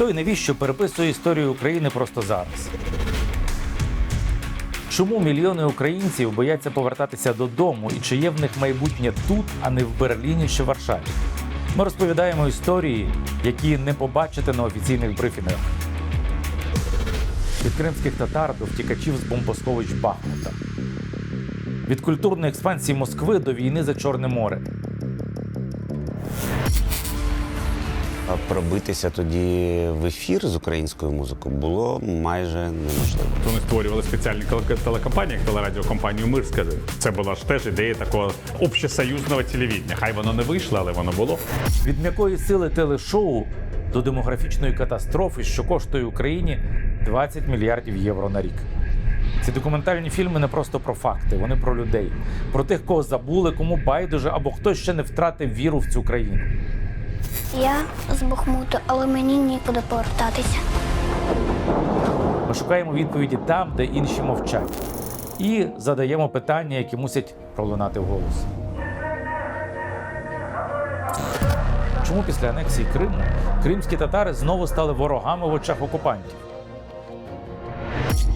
Хто і навіщо переписує історію України просто зараз? Чому мільйони українців бояться повертатися додому і чи є в них майбутнє тут, а не в Берліні чи Варшаві? Ми розповідаємо історії, які не побачите на офіційних брифінгах. Від кримських татар до втікачів з бомбосховищ Бахмута. Від культурної експансії Москви до війни за Чорне море. Пробитися тоді в ефір з українською музикою було майже неможливо. Вони створювали спеціальні теле- телекомпанії, як телерадіокомпанію Мир, скажи. Це була ж теж ідея такого общесоюзного телевідення. Хай воно не вийшло, але воно було. Від м'якої сили телешоу до демографічної катастрофи, що коштує Україні 20 мільярдів євро на рік. Ці документальні фільми не просто про факти, вони про людей, про тих, кого забули, кому байдуже або хто ще не втратив віру в цю країну. Я з Бахмуту, але мені нікуди повертатися. Ми шукаємо відповіді там, де інші мовчать, і задаємо питання, які мусять пролунати в голос. Чому після анексії Криму кримські татари знову стали ворогами в очах окупантів?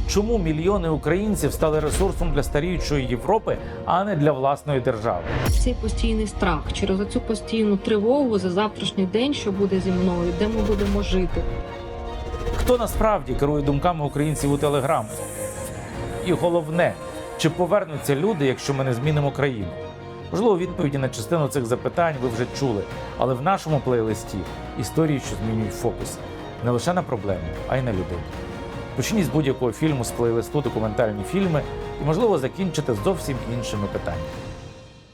Чому мільйони українців стали ресурсом для старіючої Європи, а не для власної держави? цей постійний страх, через оцю постійну тривогу за завтрашній день, що буде зі мною, де ми будемо жити. Хто насправді керує думками українців у телеграми? І головне, чи повернуться люди, якщо ми не змінимо країну? Можливо, відповіді на частину цих запитань ви вже чули, але в нашому плейлисті історії, що змінюють фокус не лише на проблеми, а й на людей. Почніть з будь-якого фільму з плейлисту документальні фільми і, можливо, закінчите зовсім іншими питаннями.